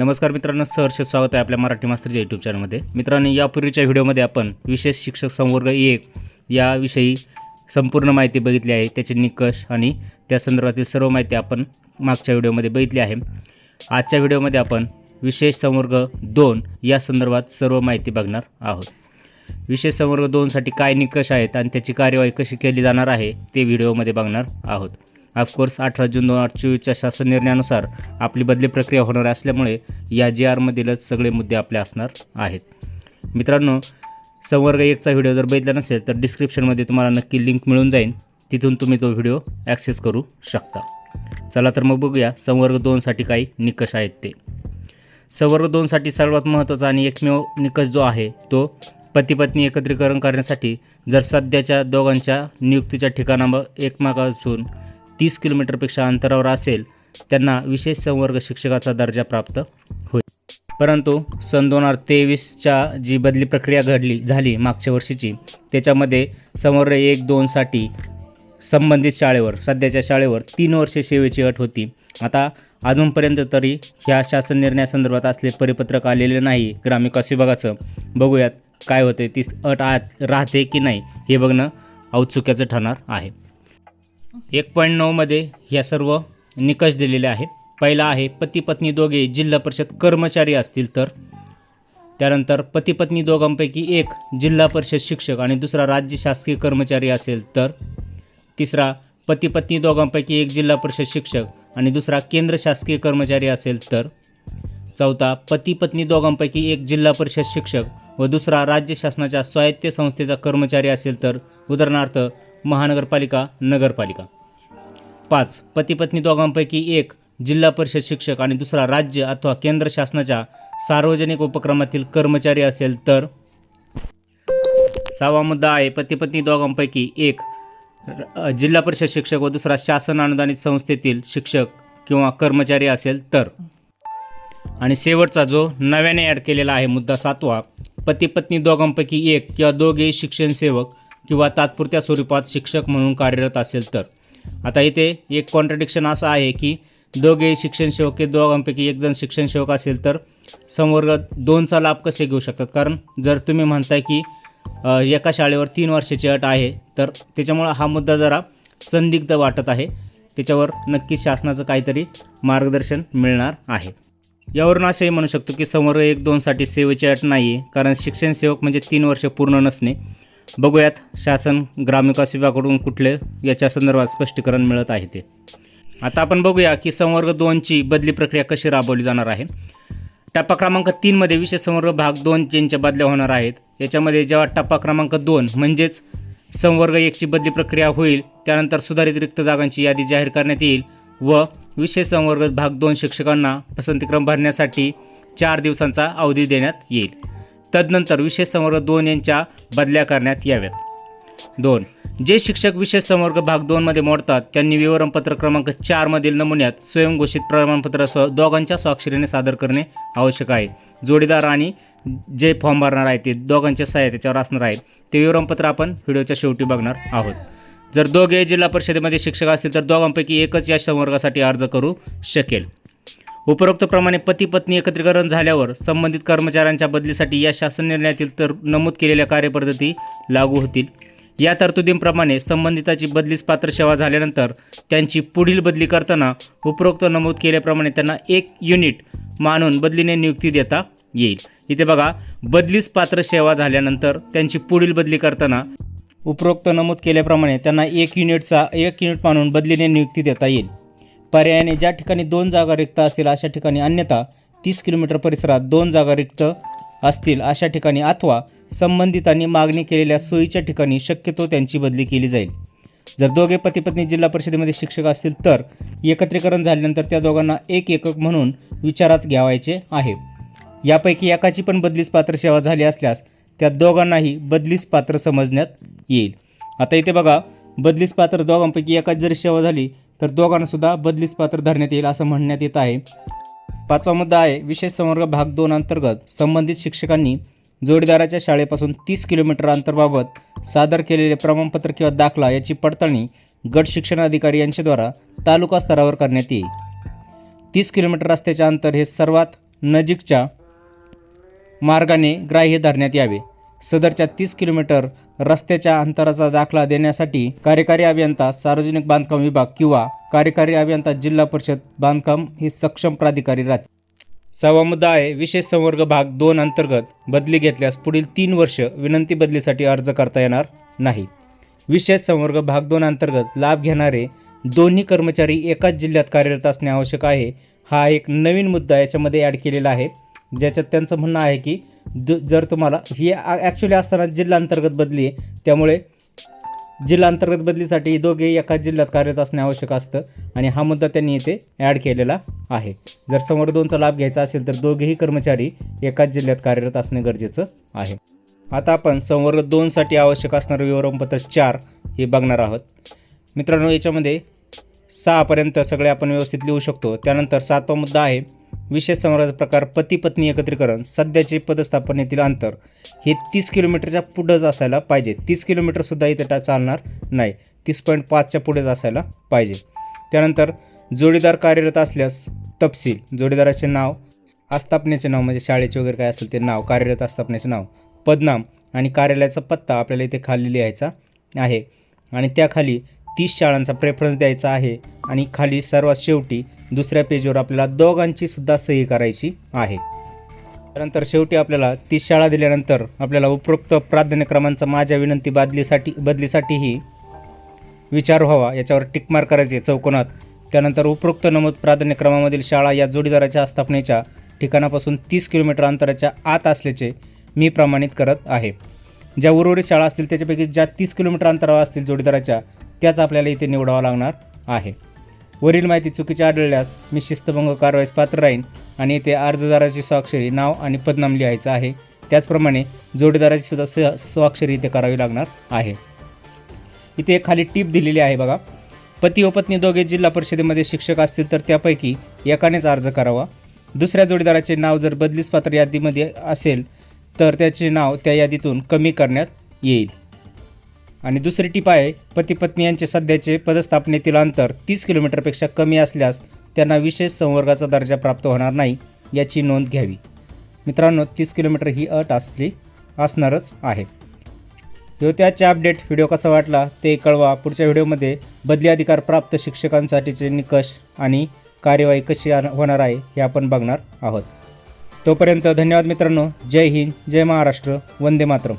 नमस्कार मित्रांनो सहर्ष स्वागत आहे आपल्या मराठी मास्तरच्या यूट्यूब चॅनलमध्ये मित्रांनो यापूर्वीच्या व्हिडिओमध्ये आपण विशेष शिक्षक संवर्ग एक याविषयी संपूर्ण माहिती बघितली आहे. त्याचे निकष आणि त्या संदर्भातील सर्व माहिती आपण मागच्या व्हिडिओमध्ये बघितली आहे. आजच्या व्हिडिओमध्ये आपण विशेष संवर्ग दोन या संदर्भात सर्व माहिती बघणार आहोत. विशेष संवर्ग दोनसाठी काय निकष आहेत आणि त्याची कार्यवाही कशी केली जाणार आहे ते व्हिडिओमध्ये बघणार आहोत. ऑफकोर्स अठरा जून दोन हजार चोवीसच्या शासन निर्णयानुसार आपली बदली प्रक्रिया होणार असल्यामुळे या जी आरमधीलच सगळे मुद्दे आपले असणार आहेत. मित्रांनो संवर्ग एकचा व्हिडिओ जर बघितला नसेल तर डिस्क्रिप्शनमध्ये तुम्हाला नक्की लिंक मिळून जाईल. तिथून तुम्ही तो व्हिडिओ ॲक्सेस करू शकता. चला तर मग बघूया संवर्ग दोनसाठी काही निकष आहेत ते. संवर्ग दोनसाठी सर्वात महत्त्वाचा आणि एकमेव निकष जो आहे तो पती पत्नी एकत्रीकरण करण्यासाठी जर सध्याच्या दोघांच्या नियुक्तीच्या ठिकाणावर एकमेकापासून तीस किलोमीटरपेक्षा अंतरावर असेल त्यांना विशेष संवर्ग शिक्षकाचा दर्जा प्राप्त होईल. परंतु सन दोन हजार तेवीसच्या जी बदली प्रक्रिया घडली झाली मागच्या वर्षीची त्याच्यामध्ये संवर्ग एक दोनसाठी संबंधित शाळेवर सध्याच्या शाळेवर तीन वर्षे सेवेची अट होती. आता अजूनपर्यंत तरी ह्या शासन निर्णयासंदर्भात असले परिपत्रक आलेले नाही ग्रामविकास विभागाचं. बघूयात काय होते ती अट आत राहते की नाही हे बघणं औत्सुक्याचं ठरणार आहे. एक पॉईंट नऊमध्ये ह्या सर्व निकष दिलेले आहे पहिला आहे पती पत्नी दोघे जिल्हा परिषद कर्मचारी असतील तर. त्यानंतर पती पत्नी दोघांपैकी एक जिल्हा परिषद शिक्षक आणि दुसरा राज्य शासकीय कर्मचारी असेल तर. तिसरा पती पत्नी दोघांपैकी एक जिल्हा परिषद शिक्षक आणि दुसरा केंद्र शासकीय कर्मचारी असेल तर. चौथा पती पत्नी दोघांपैकी एक जिल्हा परिषद शिक्षक व दुसरा राज्य शासनाच्या स्वायत्त संस्थेचा कर्मचारी असेल तर. उदाहरणार्थ महानगरपालिका नगरपालिका. पाच पतीपत्नी दोघांपैकी एक जिल्हा परिषद शिक्षक आणि दुसरा राज्य अथवा केंद्र शासनाच्या सार्वजनिक उपक्रमातील कर्मचारी असेल तर? सहावा मुद्दा आहे पतीपत्नी दोघांपैकी एक जिल्हा परिषद शिक्षक व दुसरा शासन अनुदानित संस्थेतील शिक्षक किंवा कर्मचारी असेल तर? आणि शेवटचा जो नव्याने ॲड केलेला आहे मुद्दा सातवा पती पत्नी दोघांपैकी एक किंवा दोघेही शिक्षण सेवक किंवा तात्पुरत्या स्वरूपात शिक्षक म्हणून कार्यरत असेल तर. आता इथे एक कॉन्ट्रडिक्शन असं आहे की दोघे शिक्षण सेवक हे दोघांपैकी एक जण शिक्षण सेवक असेल तर संवर्ग दोनचा लाभ कसे घेऊ शकतात? कारण जर तुम्ही म्हणताय की एका शाळेवर तीन वर्षाची अट आहे तर त्याच्यामुळं हा मुद्दा जरा संदिग्ध वाटत आहे. त्याच्यावर नक्कीच शासनाचं काहीतरी मार्गदर्शन मिळणार आहे. यावरून असंही म्हणू शकतो की संवर्ग एक दोनसाठी सेवेची अट नाही आहे कारण शिक्षण सेवक म्हणजे तीन वर्ष पूर्ण नसणे. बघूयात शासन ग्रामविकास विभागाकडून कुठले याच्या संदर्भात स्पष्टीकरण मिळत आहे ते. आता आपण बघूया की संवर्ग दोनची बदली प्रक्रिया कशी राबवली जाणार आहे. टप्पा क्रमांक तीनमध्ये विशेष संवर्ग भाग दोन ज्यांच्या बदल्या होणार आहेत याच्यामध्ये जेव्हा टप्पा क्रमांक दोन म्हणजेच संवर्ग एकची बदली प्रक्रिया होईल त्यानंतर सुधारित रिक्त जागांची यादी जाहीर करण्यात येईल व विशेष संवर्ग भाग दोन शिक्षकांना पसंतीक्रम भरण्यासाठी चार दिवसांचा अवधी देण्यात येईल. तदनंतर विशेष संवर्ग दोन यांच्या बदल्या करण्यात याव्यात. दोन. जे शिक्षक विशेष संवर्ग भाग दोनमध्ये मोडतात त्यांनी विवरणपत्र क्रमांक चारमधील नमुन्यात स्वयंघोषित प्रमाणपत्र स्व दोघांच्या स्वाक्षरीने सादर करणे आवश्यक आहे. जोडीदार आणि जे फॉर्म भरणार आहेत ते दोघांच्या सहाय्या त्याच्यावर असणार आहेत. ते विवरणपत्र आपण व्हिडिओच्या शेवटी बघणार आहोत. जर दोघे जिल्हा परिषदेमध्ये शिक्षक असतील तर दोघांपैकी एकच या संवर्गासाठी अर्ज करू शकेल. उपरोक्तप्रमाणे पती पत्नी एकत्रीकरण झाल्यावर संबंधित कर्मचाऱ्यांच्या बदलीसाठी या शासन निर्णयातील तर नमूद केलेल्या कार्यपद्धती लागू होतील. या तरतुदींप्रमाणे संबंधिताची बदलीस पात्र सेवा झाल्यानंतर त्यांची पुढील बदली करताना उपरोक्त नमूद केल्याप्रमाणे त्यांना एक युनिट मानून बदलीने नियुक्ती देता येईल. इथे बघा बदलीस पात्र सेवा झाल्यानंतर त्यांची पुढील बदली करताना उपरोक्त नमूद केल्याप्रमाणे त्यांना एक युनिटचा एक युनिट मानून बदलीने नियुक्ती देता येईल. पर्यायाने ज्या ठिकाणी दोन जागा रिक्त असतील अशा ठिकाणी अन्यथा तीस किलोमीटर परिसरात दोन जागा रिक्त असतील अशा ठिकाणी अथवा संबंधितांनी मागणी केलेल्या सोयीच्या ठिकाणी शक्यतो त्यांची बदली केली जाईल. जर दोघे पती पत्नी जिल्हा परिषदेमध्ये शिक्षक असतील तर एकत्रीकरण झाल्यानंतर त्या दोघांना एक एकक म्हणून विचारात घ्यावायचे आहे. यापैकी एकाची पण बदलीस पात्र सेवा झाली असल्यास त्या दोघांनाही बदलीस पात्र समजण्यात येईल. आता इथे बघा बदलीस पात्र दोघांपैकी एकाच जरी सेवा झाली तर दोघांनासुद्धा बदलीस पात्र धरण्यात येईल असं म्हणण्यात येत आहे. पाचवा मुद्दा आहे विशेष संवर्ग भाग दोन अंतर्गत संबंधित शिक्षकांनी जोडीदाराच्या शाळेपासून तीस किलोमीटर अंतरबाबत सादर केलेले प्रमाणपत्र किंवा दाखला याची पडताळणी गट शिक्षण अधिकारी यांच्याद्वारा तालुका स्तरावर करण्यात येईल. तीस किलोमीटर रस्त्याचे अंतर हे सर्वात नजीकच्या मार्गाने ग्राह्य धरण्यात यावे. सदरच्या तीस किलोमीटर रस्त्याच्या अंतराचा दाखला देण्यासाठी कार्यकारी अभियंता सार्वजनिक बांधकाम विभाग किंवा कार्यकारी अभियंता जिल्हा परिषद बांधकाम ही सक्षम प्राधिकारी राहते. सहावा मुद्दा आहे विशेष संवर्ग भाग दोन अंतर्गत बदली घेतल्यास पुढील तीन वर्ष विनंती बदलीसाठी अर्ज करता येणार नाही. विशेष संवर्ग भाग दोन अंतर्गत लाभ घेणारे दोन्ही कर्मचारी एकाच जिल्ह्यात कार्यरत असणे आवश्यक आहे. हा एक नवीन मुद्दा याच्यामध्ये ॲड केलेला आहे. ज्याच्यात त्यांचं म्हणणं आहे की द जर तुम्हाला ही ॲक्च्युली असताना जिल्हा अंतर्गत बदली आहे. त्यामुळे जिल्हा अंतर्गत बदलीसाठी दोघेही एकाच जिल्ह्यात कार्यरत असणे आवश्यक असतं आणि हा मुद्दा त्यांनी इथे ॲड केलेला आहे. जर समोर दोनचा लाभ घ्यायचा असेल तर दोघेही कर्मचारी एकाच जिल्ह्यात कार्यरत असणे गरजेचं आहे. आता आपण संवर्ग दोनसाठी आवश्यक असणारं विवरणपत्र चार हे बघणार आहोत. मित्रांनो याच्यामध्ये सहापर्यंत सगळे आपण व्यवस्थित लिहू शकतो. त्यानंतर सातवा मुद्दा आहे विशेष संवर्गाचा प्रकार पती पत्नी एकत्रीकरण सध्याचे पदस्थापनेतील अंतर. हे तीस किलोमीटरच्या पुढंच असायला पाहिजे. तीस किलोमीटरसुद्धा इथे चालणार नाही. तीस पॉईंट पाचच्या पुढेच असायला पाहिजे. त्यानंतर जोडीदार कार्यरत असल्यास तपशील. जोडीदाराचे नाव आस्थापनेचे नाव म्हणजे शाळेचे वगैरे काय असेल ते नाव कार्यरत आस्थापनेचे नाव पदनाम आणि कार्यालयाचा पत्ता आपल्याला इथे खाली लिहायचा आहे. आणि त्याखाली तीस शाळांचा प्रेफरन्स द्यायचा आहे आणि खाली सर्वात शेवटी दुसऱ्या पेजवर आपल्याला दोघांची सुद्धा सही करायची आहे. त्यानंतर शेवटी आपल्याला तीस शाळा दिल्यानंतर आपल्याला उपरोक्त प्राधान्यक्रमांचा माझ्या विनंती बदलीसाठी बदलीसाठीही विचार व्हावा याच्यावर टिकमार करायचे चौकोनात. त्यानंतर उपरोक्त नमूद प्राधान्यक्रमामधील शाळा या जोडीदाराच्या आस्थापनेच्या ठिकाणापासून तीस किलोमीटर अंतराच्या आत असल्याचे मी प्रमाणित करत आहे. ज्या उर्वरित शाळा असतील त्याच्यापैकी ज्या तीस किलोमीटर अंतरावर असतील जोडीदाराच्या त्याच आपल्याला इथे निवडावा लागणार आहे. वरील माहिती चुकीची आढळल्यास मी शिस्तभंग कारवाईस पात्र राहीन आणि येथे अर्जदाराची स्वाक्षरी नाव आणि पदनाम लिहायचं आहे. त्याचप्रमाणे जोडीदाराची सुद्धा स स्वाक्षरी इथे करावी लागणार आहे. इथे खाली टीप दिलेली आहे बघा. पती व पत्नी दोघे जिल्हा परिषदेमध्ये शिक्षक असतील तर त्यापैकी एकानेच अर्ज करावा. दुसऱ्या जोडीदाराचे नाव जर बदलीस पात्र यादीमध्ये असेल तर त्याचे नाव त्या यादीतून कमी करण्यात येईल. आणि दुसरी टीप आहे पती पत्नी यांचे सध्याचे पदस्थापनेतील अंतर तीस किलोमीटरपेक्षा कमी असल्यास त्यांना विशेष संवर्गाचा दर्जा प्राप्त होणार नाही याची नोंद घ्यावी. मित्रांनो तीस किलोमीटर ही अट असली असणारच आहे. योत्याचे त्याचे अपडेट. व्हिडिओ कसा वाटला ते कळवा. पुढच्या व्हिडिओमध्ये बदली अधिकार प्राप्त शिक्षकांसाठीचे निकष आणि कार्यवाही कशी होणार आहे हे आपण बघणार आहोत. तोपर्यंत धन्यवाद मित्रांनो. जय हिंद जय महाराष्ट्र. वंदे मातरम.